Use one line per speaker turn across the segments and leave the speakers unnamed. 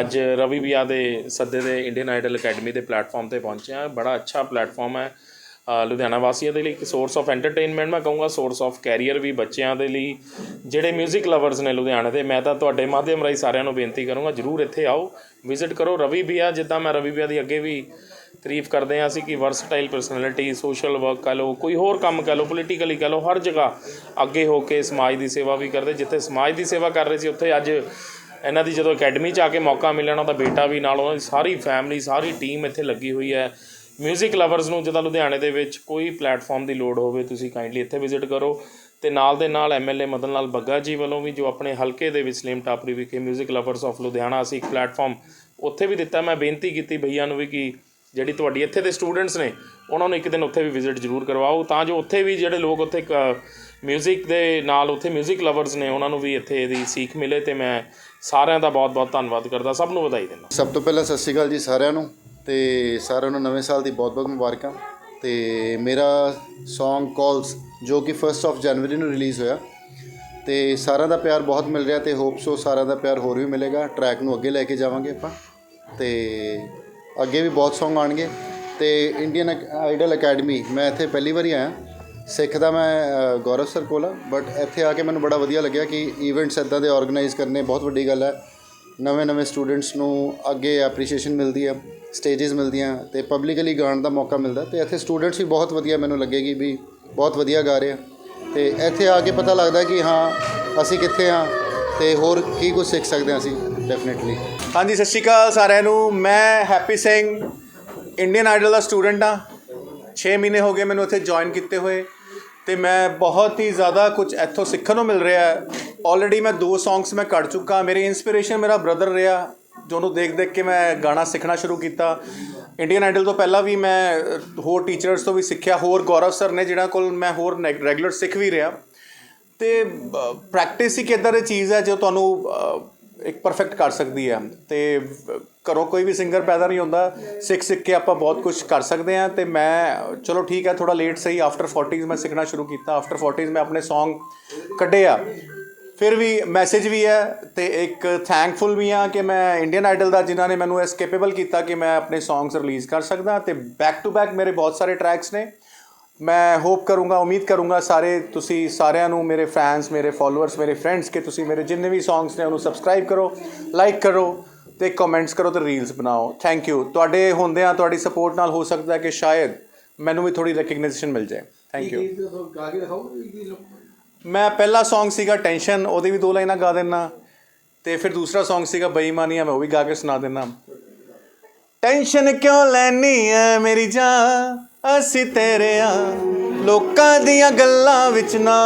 ਅੱਜ ਰਵੀ ਬਿਆ ਦੇ ਸੱਦੇ ਦੇ ਇੰਡੀਅਨ ਆਈਡਲ ਅਕੈਡਮੀ ਦੇ ਪਲੇਟਫਾਰਮ ਤੇ ਪਹੁੰਚਿਆ ਬੜਾ ਅੱਛਾ ਪਲੇਟਫਾਰਮ ਹੈ। ਲੁਧਿਆਣਾ ਵਾਸੀਆਂ ਦੇ ਲਈ ਇੱਕ ਸੋਰਸ ਆਫ ਐਂਟਰਟੇਨਮੈਂਟ ਮੈਂ ਕਹੂੰਗਾ ਸੋਰਸ ਆਫ ਕੈਰੀਅਰ ਵੀ ਬੱਚਿਆਂ ਦੇ ਲਈ। ਜਿਹੜੇ 뮤직 ਲਵਰਸ ਨੇ ਲੁਧਿਆਣੇ ਦੇ, ਮੈਂ ਤਾਂ ਤੁਹਾਡੇ ਮਾਧਿਅਮ ਰਾਹੀਂ ਸਾਰਿਆਂ ਨੂੰ ਬੇਨਤੀ ਕਰੂੰਗਾ, ਜਰੂਰ ਇੱਥੇ ਆਓ। ਵਿਜ਼ਿਟ ਕਰੋ ਰਵੀ ਬਿਆ, ਜਿੱਦਾਂ ਮੈਂ ਰਵੀ ਬਿਆ ਦੀ ਅੱਗੇ ਵੀ ਤਾਰੀਫ ਕਰਦੇ ਹਾਂ ਅਸੀਂ ਕਿ ਵਰਸਟਾਈਲ ਪਰਸਨੈਲਿਟੀ ਸੋਸ਼ਲ ਵਰਕ ਕਹ ਲਓ, ਕੋਈ ਹੋਰ ਕੰਮ ਕਹ ਲਓ ਪੋਲੀਟੀਕਲੀ ਕਹ ਲਓ, ਹਰ ਜਗ੍ਹਾ ਅੱਗੇ ਹੋ ਕੇ ਸਮਾਜ ਦੀ ਸੇਵਾ ਵੀ ਕਰਦੇ। ਜਿੱਥੇ ਸਮਾਜ ਦੀ ਸੇਵਾ ਕਰ ਰਹੇ ਸੀ, ਉੱਥੇ ਅੱਜ ਇਹਨਾਂ ਦੀ ਜਦੋਂ ਅਕੈਡਮੀ 'ਚ ਆ ਕੇ ਮੌਕਾ ਮਿਲਿਆ ਉਹਦਾ ਬੇਟਾ ਵੀ ਨਾਲ ਉਹਨਾਂ ਦੀ ਸਾਰੀ ਫੈਮਿਲੀ ਸਾਰੀ ਟੀਮ ਇੱਥੇ ਲੱਗੀ ਹੋਈ ਹੈ 뮤직 ਲਵਰਸ ਨੂੰ ਜਦੋਂ ਲੁਧਿਆਣੇ ਦੇ ਵਿੱਚ ਕੋਈ ਪਲੇਟਫਾਰਮ ਦੀ ਲੋੜ ਹੋਵੇ ਤੁਸੀਂ ਕਾਈਂਡਲੀ ਇੱਥੇ ਵਿਜ਼ਿਟ ਕਰੋ ਤੇ ਨਾਲ ਦੇ ਨਾਲ ਐਮਐਲਏ ਮਦਨ ਲਾਲ ਬੱਗਾ ਜੀ ਵੱਲੋਂ ਵੀ ਜੋ ਆਪਣੇ ਹਲਕੇ ਦੇ ਵਿੱਚ ਸਲੀਮ ਟਾਪਰੀ ਵਿਖੇ 뮤직 ਲਵਰਸ ਆਫ ਲੁਧਿਆਣਾ ਅਸੀਂ ਇੱਕ ਪਲੇਟਫਾਰਮ ਉੱਥੇ ਵੀ ਦਿੱਤਾ ਮੈਂ ਬੇਨਤੀ ਕੀਤੀ ਭਈਆ ਨੂੰ ਵੀ ਕਿ ਜਿਹੜੀ ਤੁਹਾਡੀ ਇੱਥੇ ਦੇ ਸਟੂਡੈਂਟਸ ਨੇ ਉਹਨਾਂ ਨੂੰ ਇੱਕ ਦਿਨ ਉੱਥੇ ਵੀ ਵਿਜ਼ਿਟ ਜ਼ਰੂਰ ਕਰਵਾਓ ਤਾਂ ਜੋ ਉੱਥੇ ਵੀ ਜਿਹੜੇ ਲੋਕ ਉੱਥੇ 뮤직 ਦੇ ਨਾਲ ਉੱਥੇ 뮤직 ਲਵਰਸ ਨੇ ਉਹਨਾਂ ਨੂੰ ਵੀ ਇੱਥੇ ਇਹਦੀ ਸੀਖ ਮਿਲੇ ਤੇ ਮੈਂ ਸਾਰਿਆਂ ਦਾ ਬਹੁਤ-ਬਹੁਤ ਧੰਨਵਾਦ ਕਰਦਾ ਸਭ ਨੂੰ ਵਧਾਈ ਦਿੰਦਾ
ਸਭ ਤੋਂ ਪਹਿਲਾਂ ਸਤਿ ਸ਼੍ਰੀ ਅਕਾਲ ਜੀ ਸਾਰਿਆਂ ਨੂੰ ਤੇ ਸਾਰਿਆਂ ਨੂੰ ਨਵੇਂ ਸਾਲ ਦੀ ਬਹੁਤ-ਬਹੁਤ ਮੁਬਾਰਕਾਂ ਤੇ ਮੇਰਾ Song Calls ਜੋ ਕਿ 1st ਆਫ ਜਨਵਰੀ ਨੂੰ ਰਿਲੀਜ਼ ਹੋਇਆ ਤੇ ਸਾਰਿਆਂ ਦਾ ਪਿਆਰ ਬਹੁਤ ਮਿਲ ਰਿਹਾ ਤੇ ਹੋਪ ਸੋ ਸਾਰਿਆਂ ਦਾ ਪਿਆਰ ਹੋਰ ਵੀ ਮਿਲੇਗਾ ਟਰੈਕ ਨੂੰ ਅੱਗੇ ਲੈ ਕੇ ਜਾਵਾਂਗੇ ਆਪਾਂ ਤੇ ਅੱਗੇ ਵੀ ਬਹੁਤ Song ਆਣਗੇ ਤੇ ਇੰਡੀਅਨ ਆਈਡਲ ਅਕੈਡਮੀ ਮੈਂ ਇੱਥੇ ਪਹਿਲੀ ਵਾਰੀ ਆਇਆ ਸਿੱਖਦਾ ਮੈਂ ਗੌਰਵ ਸਰ ਕੋਲ ਆ ਬਟ ਇੱਥੇ ਆ ਕੇ ਮੈਨੂੰ ਬੜਾ ਵਧੀਆ ਲੱਗਿਆ ਕਿ ਇਵੈਂਟਸ ਇਦਾਂ ਦੇ ਆਰਗੇਨਾਈਜ਼ ਕਰਨੇ ਬਹੁਤ ਵੱਡੀ ਗੱਲ ਹੈ। ਨਵੇਂ ਨਵੇਂ ਸਟੂਡੈਂਟਸ ਨੂੰ ਅੱਗੇ ਐਪਰੀਸ਼ੀਏਸ਼ਨ ਮਿਲਦੀ ਹੈ ਸਟੇजेस ਮਿਲਦੀਆਂ ਤੇ ਪਬਲਿਕਲੀ ਗਾਉਣ ਦਾ ਮੌਕਾ ਮਿਲਦਾ ਤੇ ਇੱਥੇ ਸਟੂਡੈਂਟਸ ਵੀ ਬਹੁਤ ਵਧੀਆ ਮੈਨੂੰ ਲੱਗੇਗੀ ਵੀ ਬਹੁਤ ਵਧੀਆ ਗਾ ਰਹੇ ਆ। ਤੇ ਇੱਥੇ ਆ ਕੇ ਪਤਾ ਲੱਗਦਾ ਕਿ ਹਾਂ, ਅਸੀਂ ਕਿੱਥੇ ਆ ਤੇ ਹੋਰ ਕੀ ਕੁਝ ਸਿੱਖ ਸਕਦੇ ਹਾਂ ਅਸੀਂ ਡੈਫੀਨਿਟਲੀ
ਹਾਂਜੀ, ਸਤਿ ਸ਼੍ਰੀ ਅਕਾਲ ਸਾਰਿਆਂ ਨੂੰ। ਮੈਂ ਹੈਪੀ ਸਿੰਘ ਇੰਡੀਅਨ ਆਈਡਲ ਦਾ ਸਟੂਡੈਂਟ ਹਾਂ। 6 ਮਹੀਨੇ ਹੋ ਗਏ ਮੈਨੂੰ ਇੱਥੇ ਜੁਆਇਨ ਕੀਤੇ ਹੋਏ। ਤੇ ਮੈਂ ਬਹੁਤ ਹੀ ਜ਼ਿਆਦਾ ਕੁਝ ਇੱਥੋਂ ਸਿੱਖਣ ਨੂੰ ਮਿਲ ਰਿਹਾ ਹੈ। ਆਲਰੇਡੀ ਮੈਂ ਦੋ ਸੌਂਗਸ ਮੈਂ ਕੱਢ ਚੁੱਕਾ। ਮੇਰੀ ਇਨਸਪੀਰੇਸ਼ਨ ਮੇਰਾ ਬ੍ਰਦਰ ਰਿਹਾ ਜੋ ਦੇਖ ਦੇਖ ਕੇ ਮੈਂ ਗਾਣਾ ਸਿੱਖਣਾ ਸ਼ੁਰੂ ਕੀਤਾ। ਇੰਡੀਅਨ ਆਈਡਲ ਤੋਂ ਪਹਿਲਾਂ ਵੀ ਮੈਂ ਹੋਰ ਟੀਚਰਸ ਤੋਂ ਵੀ ਸਿੱਖਿਆ। ਹੋਰ ਗੌਰਵ ਸਰ ਨੇ ਜਿਹਨਾਂ ਕੋਲ ਮੈਂ ਹੋਰ ਰੈਗੂਲਰ ਸਿੱਖ ਵੀ ਰਿਹਾ। ਤੇ ਪ੍ਰੈਕਟਿਸ ਇੱਕ ਇੱਦਾਂ ਦੀ ਚੀਜ਼ ਹੈ ਜੋ ਤੁਹਾਨੂੰ ਇੱਕ ਪਰਫੈਕਟ ਕਰ ਸਕਦੀ ਹੈ ਤੇ ਘਰੋਂ ਕੋਈ ਵੀ ਸਿੰਗਰ ਪੈਦਾ ਨਹੀਂ ਹੁੰਦਾ। ਸਿੱਖ ਸਿੱਖ ਕੇ ਆਪਾਂ ਬਹੁਤ ਕੁਝ ਕਰ ਸਕਦੇ ਹਾਂ ਤੇ ਮੈਂ, ਚਲੋ ਠੀਕ ਹੈ ਥੋੜਾ ਲੇਟ ਸਹੀ। ਆਫਟਰ 40s ਮੈਂ ਸਿੱਖਣਾ ਸ਼ੁਰੂ ਕੀਤਾ। ਆਫਟਰ 40s ਮੈਂ ਆਪਣੇ Song ਕੱਢੇ ਆ। ਫਿਰ ਵੀ ਮੈਸੇਜ ਵੀ ਹੈ ਤੇ ਇੱਕ ਥੈਂਕਫੁਲ ਵੀ ਆ ਕਿ ਮੈਂ ਇੰਡੀਅਨ ਆਈਡਲ ਦਾ ਜਿਨ੍ਹਾਂ ਨੇ ਮੈਨੂੰ ਇਸ ਕੈਪੇਬਲ ਕੀਤਾ ਕਿ ਮੈਂ ਆਪਣੇ Songs ਰਿਲੀਜ਼ ਕਰ ਸਕਦਾ। ਤੇ ਬੈਕ ਟੂ ਬੈਕ ਮੇਰੇ ਬਹੁਤ ਸਾਰੇ ਟਰੈਕਸ ਨੇ। ਮੈਂ ਹੋਪ ਕਰੂੰਗਾ ਉਮੀਦ ਕਰੂੰਗਾ ਸਾਰੇ ਤੁਸੀਂ ਸਾਰਿਆਂ ਨੂੰ ਮੇਰੇ ਫੈਨਸ ਮੇਰੇ ਫਾਲੋਅਰਸ ਮੇਰੇ ਫਰੈਂਡਸ ਕਿ ਤੁਸੀਂ ਮੇਰੇ ਜਿੰਨੇ ਵੀ Songs ਨੇ ਉਹਨੂੰ ਸਬਸਕ੍ਰਾਈਬ ਕਰੋ ਲਾਈਕ ਕਰੋ ਤੇ ਕਮੈਂਟਸ ਕਰੋ ਤੇ ਰੀਲਸ ਬਣਾਓ। ਥੈਂਕ ਯੂ ਤੁਹਾਡੇ ਹੁੰਦਿਆਂ ਤੁਹਾਡੀ ਸਪੋਰਟ ਨਾਲ ਹੋ ਸਕਦਾ ਹੈ ਕਿ ਸ਼ਾਇਦ ਮੈਨੂੰ ਵੀ ਥੋੜੀ ਰੈਕਗਨੀਸ਼ਨ ਮਿਲ ਜਾਏ। ਥੈਂਕ ਯੂ ਮੈਂ ਪਹਿਲਾ Song ਸੀਗਾ ਟੈਨਸ਼ਨ ਉਹਦੀ ਵੀ ਦੋ ਲਾਈਨਾਂ ਗਾ ਦੇਣਾ ਤੇ ਫਿਰ ਦੂਸਰਾ Song ਸੀਗਾ ਬੇਈਮਾਨੀਆਂ ਮੈਂ ਉਹ ਵੀ ਗਾ ਕੇ ਸੁਣਾ ਦੇਣਾ ਟੈਨਸ਼ਨ ਕਿਉਂ ਲੈਣੀ ਐ ਮੇਰੀ ਜਾਨ? ਅਸੀਂ ਤੇਰੇ ਆ, ਲੋਕਾਂ ਦੀਆਂ ਗੱਲਾਂ ਵਿੱਚ ਨਾ।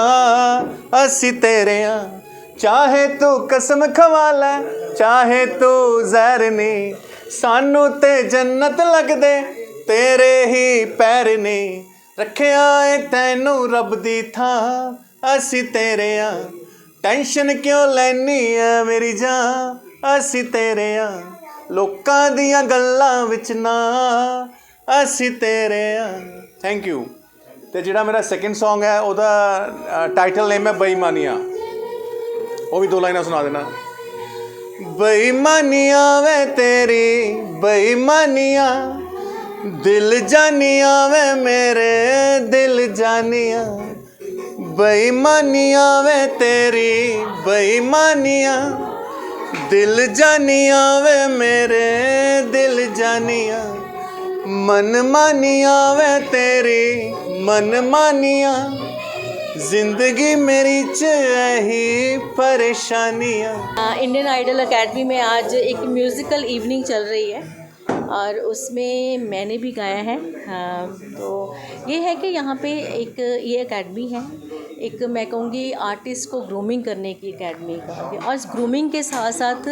ਅਸੀਂ ਤੇਰੇ ਆ, ਚਾਹੇ ਤੂੰ ਕਸਮ ਖਵਾ ਲੈ, ਚਾਹੇ ਤੂੰ ਜ਼ਹਿਰ ਨੀ। ਸਾਨੂੰ ਤੇ ਜੰਨਤ ਲੱਗਦੇ, ਤੇਰੇ ਹੀ ਪੈਰ ਨੇ। ਰੱਖਿਆ ਏ ਤੈਨੂੰ ਰੱਬ ਦੀ ਥਾਂ, ਅਸੀਂ ਤੇਰੇ ਆ। ਟੈਨਸ਼ਨ ਕਿਉਂ ਲੈਣੀ ਐ ਮੇਰੀ ਜਾਨ? ਅਸੀਂ ਤੇਰੇ ਆ, ਲੋਕਾਂ ਦੀਆਂ ਗੱਲਾਂ ਵਿੱਚ ਨਾ। ਅਸੀਂ ਤੇਰੇ ਆ। ਥੈਂਕ ਯੂ ਤੇ ਜਿਹੜਾ ਮੇਰਾ ਸੈਕਿੰਡ Song ਹੈ, ਉਹਦਾ ਟਾਈਟਲ ਨੇਮ ਹੈ ਬੇਈਮਾਨੀਆਂ। ਉਹ ਵੀ ਦੋ ਲਾਈਨਾਂ ਸੁਣਾ ਦੇਣਾ। ਬੇਈਮਾਨੀਆਂ ਵੇ ਤੇਰੀ, ਬੇਈਮਾਨੀਆਂ। ਦਿਲ ਜਾਨੀਆਂ ਵੇ ਮੇਰੇ, ਦਿਲ ਜਾਨੀਆਂ। ਬੇਈਮਾਨੀਆਂ ਵੇ ਤੇਰੀ, ਬੇਈਮਾਨੀਆਂ। ਦਿਲ ਜਾਨੀਆਂ ਵੇ ਮੇਰੇ ਮਨ ਮਾਨੀਆਂ ਵੇ ਤੇਰੀ ਮਨ ਮਾਨੀਆਂ ਜ਼ਿੰਦਗੀ ਮੇਰੀ ਚ ਇਹੀ ਪਰੇਸ਼ਾਨੀਆਂ
इंडियन आइडल एकेडमी में आज एक म्यूज़िकल इवनिंग चल रही है और उसमें मैंने भी गाया है। हाँ, तो ये है कि यहाँ पे एक ये एकेडमी है। एक मैं कहूँगी आर्टिस्ट को ग्रूमिंग करने की एकेडमी का और इस ग्रूमिंग के साथ साथ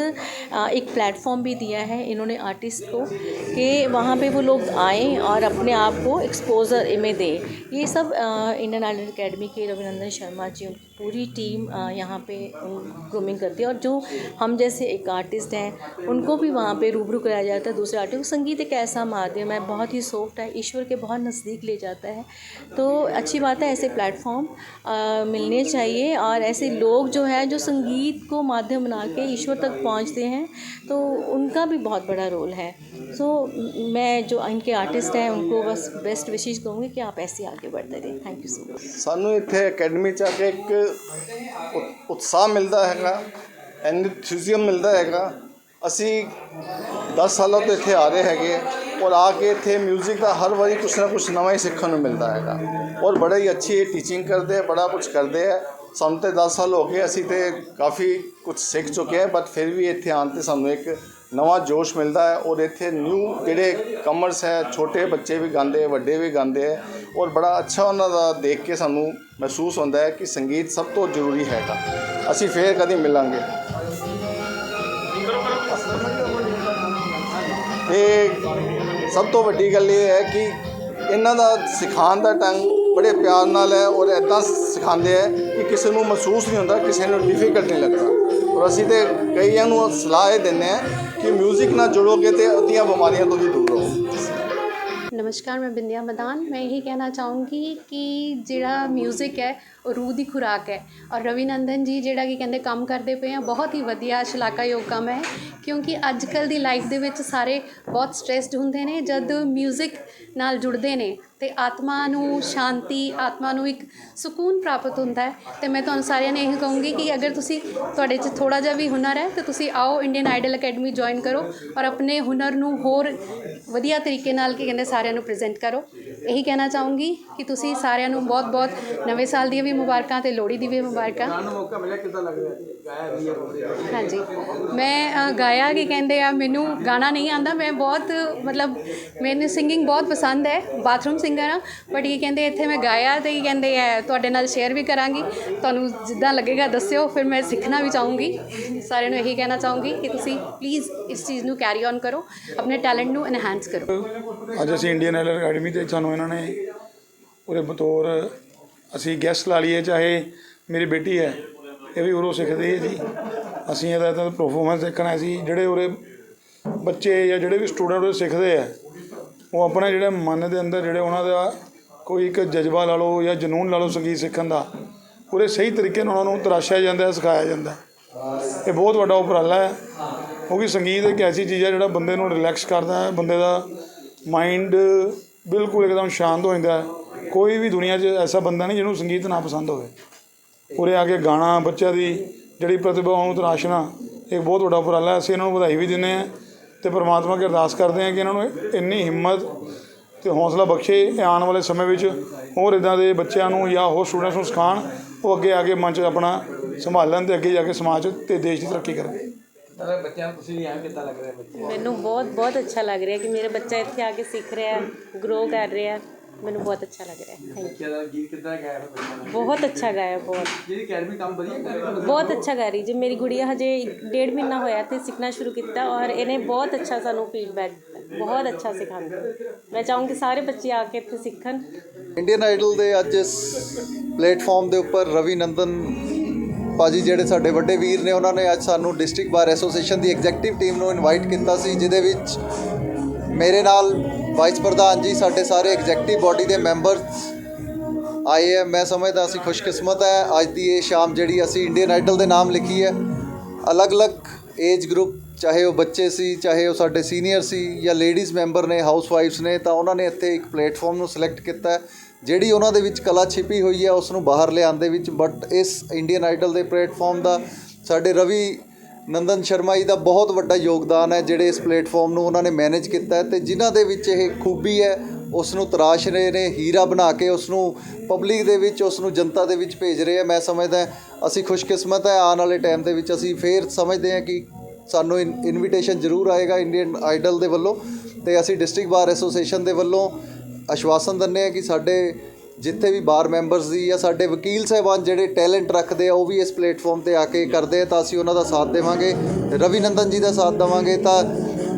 एक प्लेटफॉर्म भी दिया है इन्होंने आर्टिस्ट को कि वहाँ पे वो लोग आएँ और अपने आप को एक्सपोजर में दें। ये सब इंडियन आइडल एकेडमी के रविनंदन शर्मा जी उनकी पूरी टीम यहाँ पे ग्रूमिंग करती है। और जो हम जैसे एक आर्टिस्ट हैं उनको भी वहाँ पे रूबरू कराया जाता है। दूसरे आर्टिस्ट संगीत एक ऐसा माध्यम है बहुत ही सॉफ्ट है ईश्वर के बहुत नज़दीक ले जाता है तो अच्छी बात है ऐसे प्लेटफॉर्म अ, मिलने चाहिए और ऐसे लोग जो है जो संगीत को माध्यम बना के ईश्वर तक पहुंचते हैं तो उनका भी बहुत बड़ा रोल है सो मैं जो इनके आर्टिस्ट हैं उनको बस बेस्ट विशेष कहूँगी कि आप ऐसे आगे बढ़ते रहें थैंक यू सो मच
ਸਾਨੂੰ ਇੱਥੇ ਅਕੈਡਮੀ ਚ ਆ ਕੇ ਇੱਕ ਉ- ਉਤਸ਼ਾਹ ਮਿਲਦਾ ਹੈਗਾ ਐਨਥੂਸੀਅਮ ਮਿਲਦਾ ਹੈਗਾ ਅਸੀਂ 10 ਸਾਲਾਂ ਤੋਂ ਇੱਥੇ ਆ ਰਹੇ ਹੈਗੇ ਔਰ ਆ ਕੇ ਇੱਥੇ 뮤직 ਦਾ ਹਰ ਵਾਰੀ ਕੁਛ ਨਾ ਕੁਛ ਨਵਾਂ ਹੀ ਸਿੱਖਣ ਨੂੰ ਮਿਲਦਾ ਹੈਗਾ। ਔਰ ਬੜਾ ਹੀ ਅੱਛੀ ਟੀਚਿੰਗ ਕਰਦੇ ਹੈ ਬੜਾ ਕੁਝ ਕਰਦੇ ਹੈ ਸਾਨੂੰ ਤੇ 10 ਸਾਲ ਹੋ ਗਏ, ਅਸੀਂ ਤੇ ਕਾਫੀ ਕੁਝ ਸਿੱਖ ਚੁੱਕੇ ਹਾਂ ਬਟ ਫਿਰ ਵੀ ਇੱਥੇ ਆਉਣ ਤੇ ਸਾਨੂੰ ਇੱਕ ਨਵਾਂ ਜੋਸ਼ ਮਿਲਦਾ ਹੈ ਔਰ ਇੱਥੇ ਨਿਊ ਜਿਹੜੇ ਕਮਰਸ ਹੈ, ਛੋਟੇ ਬੱਚੇ ਵੀ ਗਾਉਂਦੇ ਆ, ਵੱਡੇ ਵੀ ਗਾਉਂਦੇ ਹੈ ਔਰ ਬੜਾ ਅੱਛਾ ਉਹਨਾਂ ਦਾ ਦੇਖ ਕੇ ਸਾਨੂੰ ਮਹਿਸੂਸ ਹੁੰਦਾ ਹੈ ਕਿ ਸੰਗੀਤ ਸਭ ਤੋਂ ਜ਼ਰੂਰੀ ਹੈਗਾ। ਅਸੀਂ ਫੇਰ ਕਦੀ ਮਿਲਾਂਗੇ। ਤੇ ਸਭ ਤੋਂ ਵੱਡੀ ਗੱਲ ਇਹ ਹੈ ਕਿ ਇਹਨਾਂ ਦਾ ਸਿਖਾਉਣ ਦਾ ਢੰਗ ਬੜੇ ਪਿਆਰ ਨਾਲ ਹੈ ਔਰ ਐਦਾਂ ਸਿਖਾਉਂਦੇ ਹੈ ਕਿ ਕਿਸੇ ਨੂੰ ਮਹਿਸੂਸ ਨਹੀਂ ਹੁੰਦਾ, ਕਿਸੇ ਨੂੰ ਡਿਫਿਕਲਟ ਨਹੀਂ ਲੱਗਦਾ। ਔਰ ਅਸੀਂ ਤੇ ਕਈਆਂ ਨੂੰ ਸਲਾਹ ਇਹ ਦਿੰਦੇ ਹਾਂ ਕਿ 뮤직 ਨਾਲ ਜੁੜੋਗੇ ਤੇ ਅੱਧੀਆਂ ਬਿਮਾਰੀਆਂ ਤੋਂ ਵੀ ਦੂਰ
ਨਮਸਕਾਰ ਮੈਂ ਬਿੰਦਿਆ ਮਦਾਨ ਮੈਂ ਇਹੀ ਕਹਿਣਾ ਚਾਹੂੰਗੀ ਕਿ ਜਿਹੜਾ ਮਿਊਜ਼ਿਕ ਹੈ ਉਹ ਰੂਹ ਦੀ ਖੁਰਾਕ ਹੈ ਔਰ ਰਵੀਨੰਦਨ ਜੀ ਜਿਹੜਾ ਕਿ ਕਹਿੰਦੇ ਕੰਮ ਕਰਦੇ ਪਏ ਆ ਬਹੁਤ ਹੀ ਵਧੀਆ ਸ਼ਲਾਘਾਯੋਗ ਕੰਮ ਹੈ ਕਿਉਂਕਿ ਅੱਜ ਕੱਲ ਦੀ ਲਾਈਫ ਦੇ ਵਿੱਚ ਸਾਰੇ ਬਹੁਤ ਸਟ੍ਰੈਸਡ ਹੁੰਦੇ ਨੇ ਜਦ ਮਿਊਜ਼ਿਕ ਨਾਲ ਜੁੜਦੇ ਨੇ ਤੇ ਆਤਮਾ ਨੂੰ ਸ਼ਾਂਤੀ, ਆਤਮਾ ਨੂੰ ਇੱਕ ਸਕੂਨ ਪ੍ਰਾਪਤ ਹੁੰਦਾ ਹੈ। ਤੇ ਮੈਂ ਤੁਹਾਨੂੰ ਸਾਰਿਆਂ ਨੇ ਇਹ ਕਹੂੰਗੀ ਕਿ ਅਗਰ ਤੁਸੀਂ ਤੁਹਾਡੇ 'ਚ ਥੋੜਾ ਜਿਹਾ ਵੀ ਹੁਨਰ ਹੈ, ਤੇ ਤੁਸੀਂ ਆਓ ਇੰਡੀਅਨ ਆਈਡਲ ਅਕੈਡਮੀ ਜੁਆਇਨ ਕਰੋ ਔਰ ਆਪਣੇ ਹੁਨਰ ਨੂੰ ਹੋਰ ਵਧੀਆ ਤਰੀਕੇ ਨਾਲ ਕੀ ਕਹਿੰਦੇ ਸਾਰਿਆਂ ਨੂੰ ਪ੍ਰੈਜ਼ੈਂਟ ਕਰੋ। ਇਹੀ ਕਹਿਣਾ ਚਾਹੂੰਗੀ ਕਿ ਤੁਸੀਂ ਸਾਰਿਆਂ ਨੂੰ ਬਹੁਤ ਬਹੁਤ ਨਵੇਂ ਸਾਲ ਦੀਆਂ ਵੀ ਮੁਬਾਰਕਾਂ ਤੇ ਲੋਹੜੀ ਦੀ ਵੀ ਮੁਬਾਰਕਾਂ।
ਮੌਕਾ ਮਿਲਿਆ, ਕਿਦਾਂ ਲੱਗ ਰਿਹਾ?
ਹਾਂਜੀ। ਮੈਂ ਅ, ਗਾਇਆ ਕੀ ਕਹਿੰਦੇ ਆ ਮੈਨੂੰ ਗਾਣਾ ਨਹੀਂ ਆਂਦਾ ਮੈਂ ਬਹੁਤ ਮਤਲਬ ਮੈਨੂੰ ਸਿੰਗਿੰਗ ਬਹੁਤ ਪਸੰਦ ਹੈ ਬਾਥਰੂਮ ਸਿੰਗਰ ਆ ਬਟ ਕੀ ਕਹਿੰਦੇ ਇੱਥੇ ਮੈਂ ਗਾਇਆ ਤੇ ਕੀ ਕਹਿੰਦੇ ਆ ਤੁਹਾਡੇ ਨਾਲ ਸ਼ੇਅਰ ਵੀ ਕਰਾਂਗੀ ਤੁਹਾਨੂੰ ਜਿੱਦਾਂ ਲੱਗੇਗਾ ਦੱਸਿਓ ਫਿਰ ਮੈਂ ਸਿੱਖਣਾ ਵੀ ਚਾਹੂੰਗੀ ਸਾਰਿਆਂ ਨੂੰ ਇਹੀ ਕਹਿਣਾ ਚਾਹੂੰਗੀ ਕਿ ਤੁਸੀਂ ਪਲੀਜ਼ ਇਸ ਚੀਜ਼ ਨੂੰ ਕੈਰੀ ਔਨ ਕਰੋ ਆਪਣੇ ਟੈਲੈਂਟ ਨੂੰ ਐਨਹਾਂਸ ਕਰੋ।
ਅੱਜ ਅਸੀਂ ਇੰਡੀਅਨ ਆਇਲਰ ਅਕੈਡਮੀ ਤੇ ਸਾਨੂੰ ਇਹਨਾਂ ਨੇ ਉਹਦੇ ਬਤੌਰ ਅਸੀਂ ਗੈਸਟ ਲਾ ਲਈਏ ਚਾਹੇ ਮੇਰੀ ਬੇਟੀ ਹੈ ਇਹ ਵੀ ਉਰੋਂ ਸਿੱਖਦੇ ਹੈ ਜੀ। ਅਸੀਂ ਇਹਦਾ ਤਾਂ ਪਰਫਾਰਮੈਂਸ ਦੇਖਣਾ ਸੀ। ਜਿਹੜੇ ਉਰੇ ਬੱਚੇ ਜਾਂ ਜਿਹੜੇ ਵੀ ਸਟੂਡੈਂਟ ਉਹ ਸਿੱਖਦੇ ਆ, ਉਹ ਆਪਣੇ ਜਿਹੜੇ ਮਨ ਦੇ ਅੰਦਰ ਜਿਹੜੇ ਉਹਨਾਂ ਦਾ ਕੋਈ ਇੱਕ ਜਜ਼ਬਾ ਲਾ ਲਓ ਜਾਂ ਜਨੂਨ ਲਾ ਲਓ ਸੰਗੀਤ ਸਿੱਖਣ ਦਾ ਪੂਰੇ ਸਹੀ ਤਰੀਕੇ ਨਾਲ ਉਹਨਾਂ ਨੂੰ ਤਰਾਸ਼ਿਆ ਜਾਂਦਾ ਹੈ, ਸਿਖਾਇਆ ਜਾਂਦਾ ਇਹ ਬਹੁਤ ਵੱਡਾ ਉਪਰਾਲਾ ਹੈ। ਕਿਉਂਕਿ ਸੰਗੀਤ ਇੱਕ ਐਸੀ ਚੀਜ਼ ਹੈ ਜਿਹੜਾ ਬੰਦੇ ਨੂੰ ਰਿਲੈਕਸ ਕਰਦਾ ਹੈ, ਬੰਦੇ ਦਾ ਮਾਈਂਡ ਬਿਲਕੁਲ ਇੱਕਦਮ ਸ਼ਾਂਤ ਹੋ ਜਾਂਦਾ ਹੈ। ਕੋਈ ਵੀ ਦੁਨੀਆ 'ਚ ਐਸਾ ਬੰਦਾ ਨਹੀਂ ਜਿਹਨੂੰ ਸੰਗੀਤ ਨਾ ਪਸੰਦ ਹੋਵੇ। ਉਰੇ ਆ ਕੇ ਗਾਣਾ ਬੱਚਿਆਂ ਦੀ ਜਿਹੜੀ ਪ੍ਰਤਿਭਾ ਉਹਨੂੰ ਤਰਾਸ਼ਣਾ ਇੱਕ ਬਹੁਤ ਵੱਡਾ ਉਪਰਾਲਾ ਹੈ। ਅਸੀਂ ਇਹਨਾਂ ਨੂੰ ਵਧਾਈ ਵੀ ਦਿੰਦੇ ਹਾਂ ਤੇ ਪ੍ਰਮਾਤਮਾ ਅੱਗੇ ਅਰਦਾਸ ਕਰਦੇ ਹਾਂ ਕਿ ਇਹਨਾਂ ਨੂੰ ਇੰਨੀ ਹਿੰਮਤ ਤੇ ਹੌਸਲਾ ਬਖਸ਼ੇ ਇਹ ਆਉਣ ਵਾਲੇ ਸਮੇਂ ਵਿੱਚ ਹੋਰ ਇਦਾਂ ਦੇ ਬੱਚਿਆਂ ਨੂੰ ਜਾਂ ਹੋਰ ਸਟੂਡੈਂਟਸ ਨੂੰ ਸਿਖਾਉਣ ਉਹ ਅੱਗੇ ਆ ਕੇ ਮੰਚ ਆਪਣਾ ਸੰਭਾਲਣ ਤੇ ਅੱਗੇ ਜਾ ਕੇ ਸਮਾਜ ਤੇ ਦੇਸ਼ ਦੀ ਤਰੱਕੀ ਕਰਨ।
ਮੈਨੂੰ ਬਹੁਤ ਬਹੁਤ ਅੱਛਾ ਲੱਗ ਰਿਹਾ ਕਿ ਮੇਰਾ ਬੱਚਾ ਇੱਥੇ ਆ ਕੇ ਸਿੱਖ ਰਿਹਾ ਹੈ ਗਰੋ ਕਰ ਰਿਹਾ ਹੈ। ਮੈਨੂੰ ਬਹੁਤ ਅੱਛਾ ਲੱਗ ਰਿਹਾ ਹੈ। ਥੈਂਕ
ਕਿਹਦਾ ਗੀਤ ਕਿੱਦਾਂ ਗਾਇਆ ਬੱਚਿਆਂ ਨੇ
ਯੂ ਬਹੁਤ ਅੱਛਾ ਗਾਇਆ ਬਹੁਤ।
ਜਿਹੜੀ ਅਕੈਡਮੀ ਕੰਮ ਵਧੀਆ ਕਰ ਰਹੀ ਹੈ
ਬਹੁਤ ਅੱਛਾ ਗਾ ਰਹੀ। ਜੀ ਮੇਰੀ ਗੁੜੀਆ ਹਜੇ ਡੇਢ ਮਹੀਨਾ ਹੋਇਆ ਤੇ ਸਿੱਖਣਾ ਸ਼ੁਰੂ ਕੀਤਾ ਔਰ ਇਹਨੇ ਬਹੁਤ ਅੱਛਾ ਸਾਨੂੰ ਫੀਡਬੈਕ ਦਿੱਤਾ। ਬਹੁਤ ਅੱਛਾ ਸਿਖਾਉਂਦੀ। ਮੈਂ ਚਾਹੂੰਗੀ ਸਾਰੇ ਬੱਚੇ ਆ ਕੇ ਇੱਥੇ ਸਿੱਖਣ।
ਇੰਡੀਅਨ ਆਈਡਲ ਦੇ ਅੱਜ ਇਸ ਪਲੇਟਫਾਰਮ ਦੇ ਉੱਪਰ ਰਵੀ ਨੰਦਨ ਭਾਜੀ ਜਿਹੜੇ ਸਾਡੇ ਵੱਡੇ ਵੀਰ ਨੇ ਉਹਨਾਂ ਨੇ ਅੱਜ ਸਾਨੂੰ ਡਿਸਟ੍ਰਿਕਟ ਬਾਰ ਐਸੋਸੀਏਸ਼ਨ ਦੀ ਐਗਜ਼ੈਕਟਿਵ ਟੀਮ ਨੂੰ ਇਨਵਾਈਟ ਕੀਤਾ ਸੀ ਜਿਹਦੇ ਵਿੱਚ ਮੇਰੇ ਨਾਲ ਵਾਈਸ ਪ੍ਰਧਾਨ ਜੀ, ਸਾਡੇ ਸਾਰੇ ਐਗਜ਼ੈਕਟਿਵ ਬਾਡੀ ਦੇ ਮੈਂਬਰਸ ਆਏ ਹੈ। ਮੈਂ ਸਮਝਦਾ ਅਸੀਂ ਖੁਸ਼ਕਿਸਮਤ ਹੈ। ਅੱਜ ਦੀ ਇਹ ਸ਼ਾਮ ਜਿਹੜੀ ਅਸੀਂ ਇੰਡੀਅਨ ਆਈਡਲ ਦੇ ਨਾਮ ਲਿਖੀ ਹੈ। ਅਲੱਗ-ਅਲੱਗ ਏਜ ਗਰੁੱਪ ਚਾਹੇ ਉਹ ਬੱਚੇ ਸੀ, ਚਾਹੇ ਉਹ ਸਾਡੇ ਸੀਨੀਅਰ ਸੀ ਜਾਂ ਲੇਡੀਜ਼ ਮੈਂਬਰ ਨੇ ਹਾਊਸ ਵਾਈਫਸ ਨੇ, ਤਾਂ ਉਹਨਾਂ ਨੇ ਇੱਥੇ ਇੱਕ ਪਲੇਟਫਾਰਮ ਨੂੰ ਸਿਲੈਕਟ ਕੀਤਾ ਜਿਹੜੀ ਉਹਨਾਂ ਦੇ ਵਿੱਚ ਕਲਾ ਛਿਪੀ ਹੋਈ ਹੈ, ਉਸ ਨੂੰ ਬਾਹਰ ਲਿਆਉਣ ਦੇ ਵਿੱਚ। ਬਟ ਇਸ ਇੰਡੀਅਨ ਆਈਡਲ ਦੇ ਪਲੇਟਫਾਰਮ ਦਾ ਸਾਡੇ ਰਵੀ ਨੰਦਨ ਸ਼ਰਮਾ ਜੀ ਦਾ ਬਹੁਤ ਵੱਡਾ ਯੋਗਦਾਨ ਹੈ, ਜਿਹੜੇ ਇਸ ਪਲੇਟਫਾਰਮ ਨੂੰ ਉਹਨਾਂ ਨੇ ਮੈਨੇਜ ਕੀਤਾ ਹੈ ਤੇ ਜਿਨ੍ਹਾਂ ਦੇ ਵਿੱਚ ਇਹ ਖੂਬੀ ਹੈ, ਉਸ ਨੂੰ ਤਰਾਸ਼ ਰਹੇ ਨੇ, ਹੀਰਾ ਬਣਾ ਕੇ ਉਸ ਨੂੰ ਪਬਲਿਕ ਦੇ ਵਿੱਚ, ਉਸ ਨੂੰ ਜਨਤਾ ਦੇ ਵਿੱਚ ਭੇਜ ਰਹੇ ਆ ਮੈਂ ਸਮਝਦਾ ਅਸੀਂ ਖੁਸ਼ਕਿਸਮਤ ਹੈ, ਆਉਣ ਵਾਲੇ ਟਾਈਮ ਦੇ ਵਿੱਚ ਅਸੀਂ ਫੇਰ ਸਮਝਦੇ ਹਾਂ ਕਿ ਸਾਨੂੰ ਇਨਵੀਟੇਸ਼ਨ ਜ਼ਰੂਰ ਆਏਗਾ ਇੰਡੀਅਨ ਆਈਡਲ ਦੇ ਵੱਲੋਂ ਤੇ ਅਸੀਂ ਡਿਸਟ੍ਰਿਕਟ ਬਾਰ ਐਸੋਸੀਏਸ਼ਨ ਦੇ ਵੱਲੋਂ ਆਸ਼ਵਾਸਨ ਦਿੰਦੇ ਹਾਂ ਕਿ ਸਾਡੇ ਜਿੱਥੇ ਵੀ ਬਾਰ ਮੈਂਬਰਸ ਦੀ ਜਾਂ ਸਾਡੇ ਵਕੀਲ ਸਾਹਿਬਾਨ ਜਿਹੜੇ ਟੈਲੈਂਟ ਰੱਖਦੇ ਆ, ਉਹ ਵੀ ਇਸ ਪਲੇਟਫਾਰਮ ਤੇ ਆ ਕੇ ਕਰਦੇ ਆ, ਤਾਂ ਅਸੀਂ ਉਹਨਾਂ ਦਾ ਸਾਥ ਦੇਵਾਂਗੇ। ਰਵੀ ਨੰਦਨ ਜੀ ਦਾ ਸਾਥ ਦੇਵਾਂਗੇ। ਤਾਂ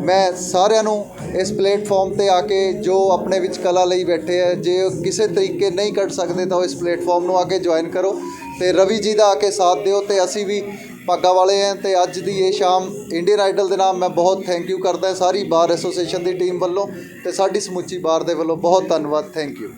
ਮੈਂ ਸਾਰਿਆਂ ਨੂੰ ਇਸ ਪਲੇਟਫਾਰਮ ਤੇ ਆ ਕੇ ਜੋ ਆਪਣੇ ਵਿੱਚ ਕਲਾ ਲਈ ਬੈਠੇ ਆ, ਜੇ ਉਹ ਕਿਸੇ ਤਰੀਕੇ ਨਹੀਂ ਕੱਢ ਸਕਦੇ ਤਾਂ ਉਹ ਇਸ ਪਲੇਟਫਾਰਮ ਨੂੰ ਆ ਕੇ ਜੁਆਇਨ ਕਰੋ ਤੇ ਰਵੀ ਜੀ ਦਾ ਆ ਕੇ ਸਾਥ ਦਿਓ ਤੇ ਅਸੀਂ ਵੀ ਭਾਗਾ ਵਾਲੇ ਆ ਤੇ ਅੱਜ ਦੀ ਇਹ ਸ਼ਾਮ ਇੰਡੀਅਨ ਆਈਡਲ ਦੇ ਨਾਮ ਮੈਂ ਬਹੁਤ ਥੈਂਕ ਯੂ ਕਰਦਾ, ਸਾਰੀ ਬਾਰ ਐਸੋਸੀਏਸ਼ਨ ਦੀ ਟੀਮ ਵੱਲੋਂ ਤੇ ਸਾਡੀ ਸਮੁੱਚੀ ਬਾਰ ਦੇ ਵੱਲੋਂ ਬਹੁਤ ਧੰਨਵਾਦ ਥੈਂਕ ਯੂ